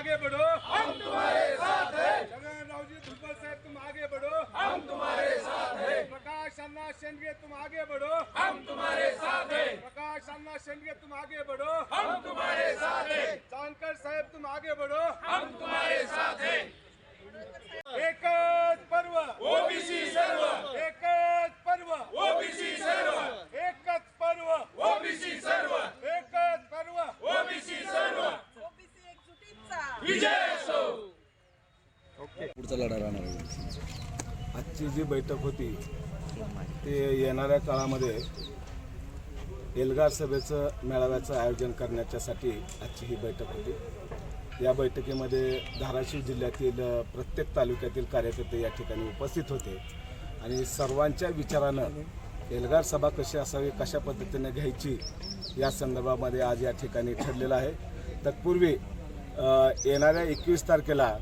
आगे बढ़ो। हम तुम्हारे साथ हैं। जगन जी भुजबल साहब तुम आगे बढ़ो। हम तुम्हारे साथ हैं। प्रकाश अन्ना शेंडगे तुम आगे बढ़ो। हम तुम्हारे साथ हैं। प्रकाश अन्ना शेंडगे तुम आगे बढ़ो। हम तुम्हारे साथ हैं। जानकर साहब तुम आगे बढ़ो। हम तुम्हारे साथ हैं। पुढचा लढा राहणार आजची जी बैठक होती ते येणाऱ्या काळामध्ये एल्गार सभेचं मेळाव्याचं आयोजन करण्याच्यासाठी आजची ही बैठक होती. या बैठकीमध्ये धाराशिव जिल्ह्यातील प्रत्येक तालुक्यातील कार्यकर्ते या ठिकाणी उपस्थित होते. आणि सर्वांच्या विचारानं एल्गार सभा कशी असावी कशा पद्धतीने घ्यायची या संदर्भामध्ये आज या ठिकाणी ठरलेलं आहे. तत्पूर्वी येणाऱ्या एकवीस तारखेला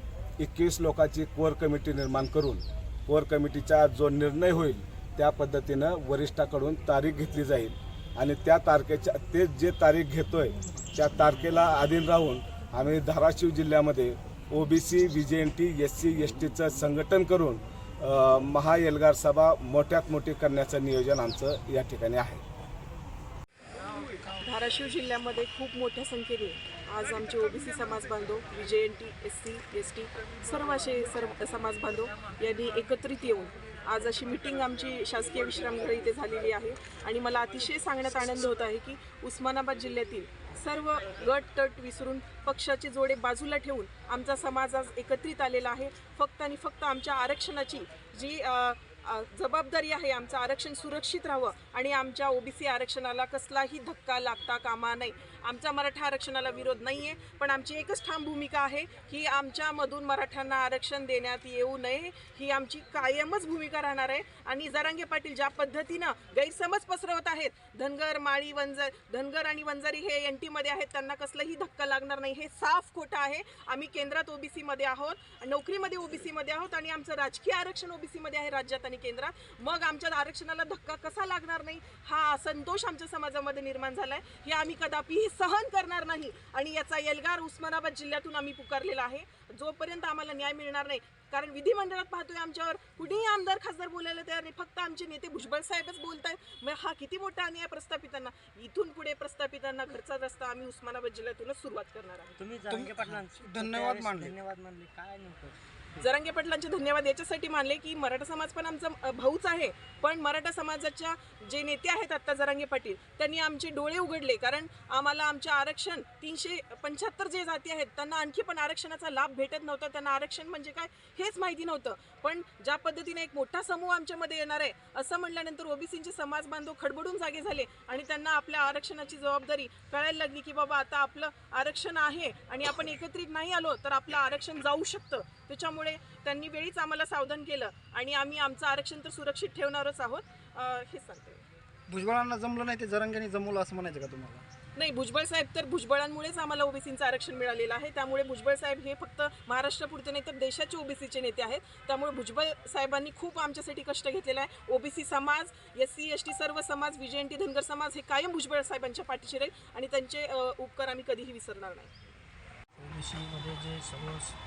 एकवीस लोकांची कोर कमिटी निर्माण करून कोर कमिटीचा जो निर्णय होईल त्या पद्धतीनं वरिष्ठाकडून तारीख घेतली जाईल. आणि त्या तारखेच्या ते जे तारीख घेतोय त्या तारखेला अधीन राहून आम्ही धाराशिव जिल्ह्यामध्ये OBC B J N T S C S टीचं संघटन करून महाएल्गार महा सभा मोठ्यात मोठी करण्याचं नियोजन आमचं या ठिकाणी आहे. धाराशिव जिल्ह्यामध्ये खूप मोठ्या संख्येने आज आमचे ओबीसी समाज बांधव विजय N T S C S T सर्व असे सर्व समाज बांधव यांनी एकत्रित येऊन आज अशी मिटिंग आमची शासकीय विश्रामगृह इथे झालेली आहे. आणि मला अतिशय सांगण्यात आनंद होत आहे की उस्मानाबाद जिल्ह्यातील सर्व गट तट विसरून पक्षाचे जोडे बाजूला ठेवून आमचा समाज आज एकत्रित आलेला आहे. फक्त आणि फक्त आमच्या आरक्षणाची जी जबाबदारी आहे आमचं आरक्षण सुरक्षित राहावं आणि आमच्या ओबीसी आरक्षणाला कसलाही धक्का लागता कामा नाही आमचा मराठा आरक्षणाला विरोध नाही आहे पण आमची एकच ठाम भूमिका आहे की आमच्यामधून मराठ्यांना आरक्षण देण्यात येऊ नये. ही आमची कायमच भूमिका राहणार आहे. आणि जरांगे पाटील ज्या पद्धतीनं गैरसमज पसरवत आहेत धनगर माळी वंजर धनगर आणि वंजारी हे एन टीमध्ये आहेत त्यांना कसलाही धक्का लागणार नाही. हे साफ खोटं आहे. आम्ही केंद्रात ओबीसीमध्ये आहोत नोकरीमध्ये ओबीसीमध्ये आहोत आणि आमचं राजकीय आरक्षण ओबीसीमध्ये आहे राज्यात आणि केंद्रात. मग आमच्या आरक्षणाला धक्का कसा लागणार नाही? हा संतोष आमच्या समाजामध्ये निर्माण झाला आहे हे आम्ही कदापिही सहन करणार नाही. आणि याचा एल्गार उस्मानाबाद जिल्ह्यातून आम्ही पुकारलेला आहे. जोपर्यंत आम्हाला न्याय मिळणार नाही कारण विधिमंडळात पाहतोय आमच्यावर कुणीही आमदार खासदार बोलायला तयार नाही. फक्त आमचे नेते भुजबळ साहेबच बोलत आहेत मग हा किती मोठा अन्याय प्रस्थापितांना? इथून पुढे प्रस्थापितांना घरचा रस्ता आम्ही उस्मानाबाद जिल्ह्यातूनच सुरुवात करणार आहे तुम्ही जरांगे पाटलांचे धन्यवाद मानले. धन्यवाद मानले. काय नेमकं? जरांगे पाटलांचे धन्यवाद. याच्यासाठी मानले की मराठा समाज पण आमचा भाऊच आहे. पण मराठा समाजाच्या जे नेते आहेत आत्ता जरांगे पाटील त्यांनी आमचे डोळे उघडले. कारण आम्हाला आमचे आरक्षण तीनशे पंच्याहत्तर जे जाती आहेत त्यांना आणखी पण आरक्षणाचा लाभ भेटत नव्हता. त्यांना आरक्षण म्हणजे काय? हेच माहिती नव्हतं. पण ज्या पद्धतीने एक मोठा समूह आमच्यामध्ये येणार आहे असं म्हणल्यानंतर ओबीसींचे समाज बांधव खडबडून जागे झाले आणि त्यांना आपल्या आरक्षणाची जबाबदारी कळायला लागली की बाबा आता आपलं आरक्षण आहे आणि आपण एकत्रित नाही आलो तर आपलं आरक्षण जाऊ शकतं. त्याच्यामुळे त्यांनी वेळीच आम्हाला सावधान केलं आणि आम्ही आमचं आरक्षण तर सुरक्षित ठेवणारच आहोत. हे सांगते. भुजबळांना जमलं नाही ते जरंग्याने जमवलं असं म्हणायचं का तुम्हाला? नाही भुजबळ साहेब तर भुजबळांमुळेच आम्हाला ओबीसीचं आरक्षण मिळालेलं आहे. त्यामुळे भुजबळ साहेब हे फक्त महाराष्ट्रापुरते नाही तर देशाचे ओबीसीचे नेते आहेत. त्यामुळे भुजबळ साहेबांनी खूप आमच्यासाठी कष्ट घेतलेलं आहे. ओबीसी समाज एस सी एस टी सर्व समाज विजय टी धनगर समाज हे कायम भुजबळ साहेबांच्या पाठीशी राहील आणि त्यांचे उपकार आम्ही कधीही विसरणार नाही. ओबीसीमध्ये जे सर्व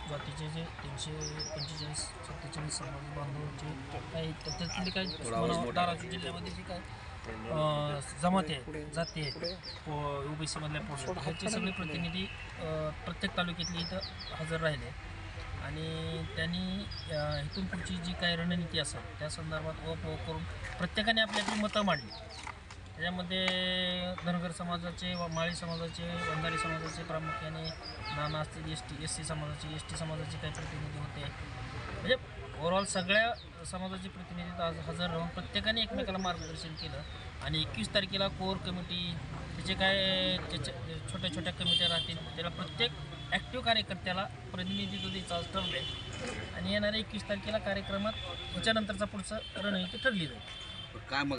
जातीचे जे तीनशे पंचेचाळीस सत्तेचाळीस समाज बांधवांचे काही त्याच्यातले काही धाराशिव जिल्ह्यामध्ये जे काय जमाती आहे जाती आहेत ओबीसीमधल्या पोस्ट ह्याचे सगळे प्रतिनिधी प्रत्येक तालुक्यातले इथं हजर राहिले. आणि त्यांनी इथून पुढची जी काही रणनीती असेल त्या संदर्भात ओप करून प्रत्येकाने आपली आपली मतं मांडली. त्याच्यामध्ये धनगर समाजाचे व माळी समाजाचे वंगारी समाजाचे प्रामुख्याने नाना असतील एस टी एस सी समाजाचे एस टी समाजाचे काही प्रतिनिधी होते. म्हणजे ओव्हरऑल सगळ्या समाजाचे प्रतिनिधी आज हजर राहून प्रत्येकाने एकमेकाला मार्गदर्शन केलं. आणि एकवीस तारखेला कोर कमिटी त्याचे काय त्याच्या छोट्या छोट्या कमिट्या राहतील त्याला प्रत्येक ॲक्टिव्ह कार्यकर्त्याला प्रतिनिधित्व द्यायचं आज ठरलं आहे आणि येणाऱ्या एकवीस तारखेला कार्यक्रमात त्याच्यानंतरचा पुढचं रणनीती ठरली जाईल. काय मग